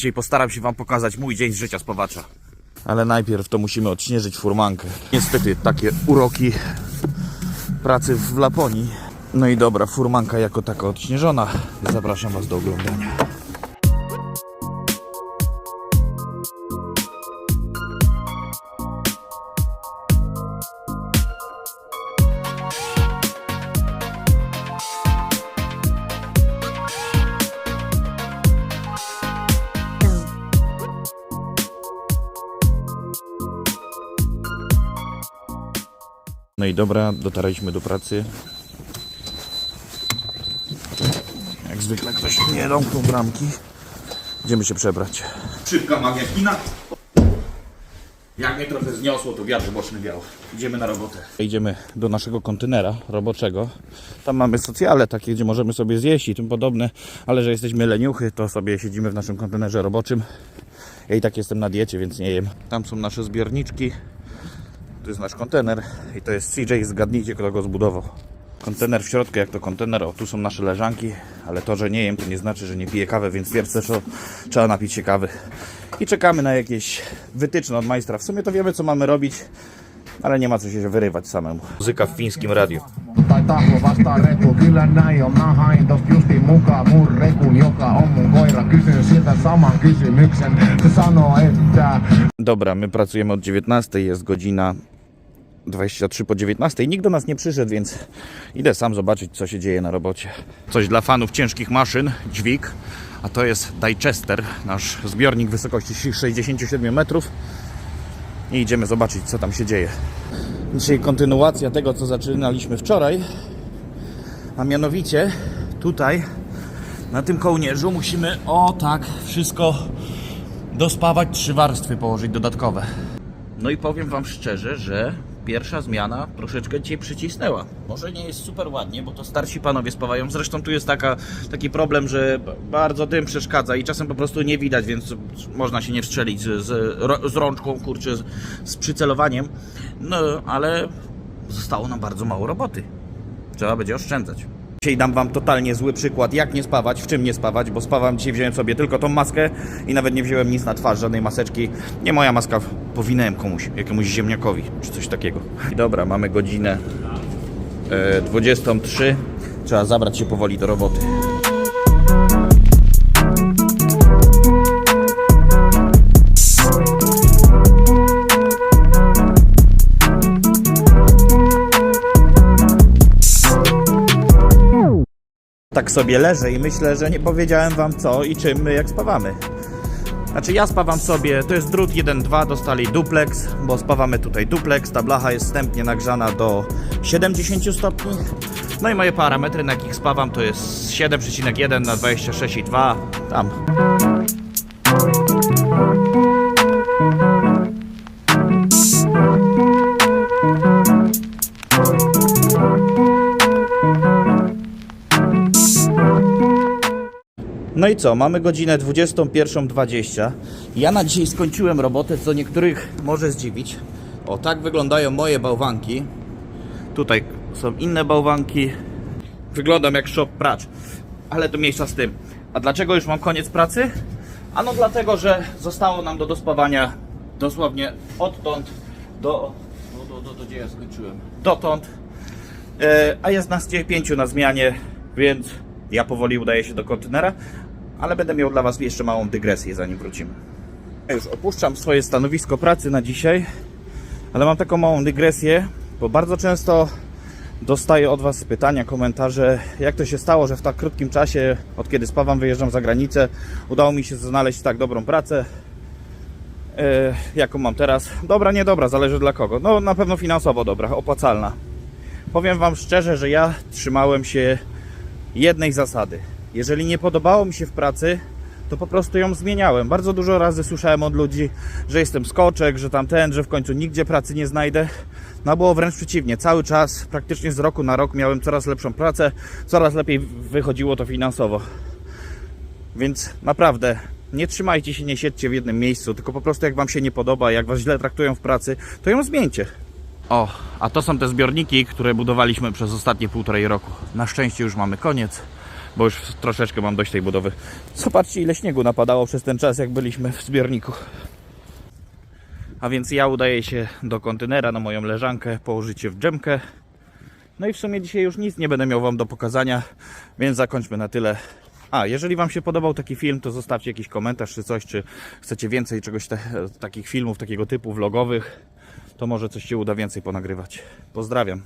Dzisiaj postaram się Wam pokazać mój dzień z życia spawacza. Ale najpierw to musimy odśnieżyć furmankę. Niestety takie uroki pracy w Laponii. No i dobra, furmanka jako taka odśnieżona. Zapraszam Was do oglądania. No i dobra, dotarliśmy do pracy. Jak zwykle ktoś nie domknął bramki. Idziemy się przebrać. Szybka magia kina. Jak mnie trochę zniosło, to wiatr boczny wiał. Idziemy na robotę. Idziemy do naszego kontenera roboczego. Tam mamy socjale takie, gdzie możemy sobie zjeść i tym podobne, ale że jesteśmy leniuchy, to sobie siedzimy w naszym kontenerze roboczym. Ja i tak jestem na diecie, więc nie jem. Tam są nasze zbiorniczki. To jest nasz kontener i to jest CJ, zgadnijcie kto go zbudował. Kontener w środku, jak to kontener, o tu są nasze leżanki, ale to, że nie jem, to nie znaczy, że nie piję kawy, więc pierwsze co, trzeba napić się kawy. I czekamy na jakieś wytyczne od majstra. W sumie to wiemy, co mamy robić, ale nie ma co się wyrywać samemu. Muzyka w fińskim radiu. Dobra, my pracujemy od 19, jest godzina 23 po 19. Nikt do nas nie przyszedł, więc idę sam zobaczyć, co się dzieje na robocie. Coś dla fanów ciężkich maszyn, dźwig, a to jest Digester, nasz zbiornik wysokości 67 metrów. I idziemy zobaczyć, co tam się dzieje. Dzisiaj kontynuacja tego, co zaczynaliśmy wczoraj, a mianowicie tutaj na tym kołnierzu musimy o tak wszystko dospawać trzy warstwy, położyć dodatkowe. No i powiem Wam szczerze, że pierwsza zmiana troszeczkę dzisiaj przycisnęła. Może nie jest super ładnie, bo to starsi panowie spawają. Zresztą tu jest taka, taki problem, że bardzo dym przeszkadza i czasem po prostu nie widać, więc można się nie wstrzelić z, z, z rączką, kurczę, z, z przycelowaniem. No, ale zostało nam bardzo mało roboty. Trzeba będzie oszczędzać. Dzisiaj dam Wam totalnie zły przykład, jak nie spawać, w czym nie spawać, bo spawam dzisiaj wziąłem sobie tylko tą maskę i nawet nie wziąłem nic na twarz, żadnej maseczki. Nie moja maska, powinęłem komuś, jakiemuś ziemniakowi, czy coś takiego. Dobra, mamy godzinę e, 23. Trzeba zabrać się powoli do roboty. Tak sobie leżę i myślę, że nie powiedziałem wam co i czym my jak spawamy. Znaczy ja spawam sobie, to jest drut 1.2, dostali duplex, bo spawamy tutaj duplex, ta blacha jest wstępnie nagrzana do 70 stopni. No i moje parametry na jakich spawam to jest 7,1 na 26,2, tam. No i co, mamy godzinę 21.20. Ja na dzisiaj skończyłem robotę, co niektórych może zdziwić. O, tak wyglądają moje bałwanki. Tutaj są inne bałwanki. Wyglądam jak shop pracz, ale to mniejsza z tym. A dlaczego już mam koniec pracy? Ano dlatego, że zostało nam do dospawania dosłownie odtąd do... do, do, do, do gdzie ja skończyłem? Dotąd. E, a jest nas pięciu na zmianie, więc ja powoli udaję się do kontenera, ale będę miał dla Was jeszcze małą dygresję, zanim wrócimy. Ja już opuszczam swoje stanowisko pracy na dzisiaj, ale mam taką małą dygresję, bo bardzo często dostaję od Was pytania, komentarze, jak to się stało, że w tak krótkim czasie, od kiedy spawam, wyjeżdżam za granicę, udało mi się znaleźć tak dobrą pracę, e, jaką mam teraz. Dobra, niedobra, zależy dla kogo. No na pewno finansowo dobra, opłacalna. Powiem Wam szczerze, że ja trzymałem się jednej zasady. Jeżeli nie podobało mi się w pracy, to po prostu ją zmieniałem. Bardzo dużo razy słyszałem od ludzi, że jestem skoczek, że tamten, że w końcu nigdzie pracy nie znajdę. No było wręcz przeciwnie. Cały czas, praktycznie z roku na rok miałem coraz lepszą pracę, coraz lepiej wychodziło to finansowo. Więc naprawdę nie trzymajcie się, nie siedźcie w jednym miejscu, tylko po prostu jak Wam się nie podoba, jak Was źle traktują w pracy, to ją zmieńcie. O, a to są te zbiorniki, które budowaliśmy przez ostatnie półtorej roku. Na szczęście już mamy koniec. Bo już troszeczkę mam dość tej budowy. Zobaczcie ile śniegu napadało przez ten czas jak byliśmy w zbiorniku. A więc ja udaję się do kontenera na moją leżankę, położyć się w dżemkę. No i w sumie dzisiaj już nic nie będę miał Wam do pokazania, więc zakończmy na tyle. A, jeżeli Wam się podobał taki film, to zostawcie jakiś komentarz czy coś, czy chcecie więcej czegoś te, takich filmów takiego typu vlogowych, to może coś się uda więcej ponagrywać. Pozdrawiam.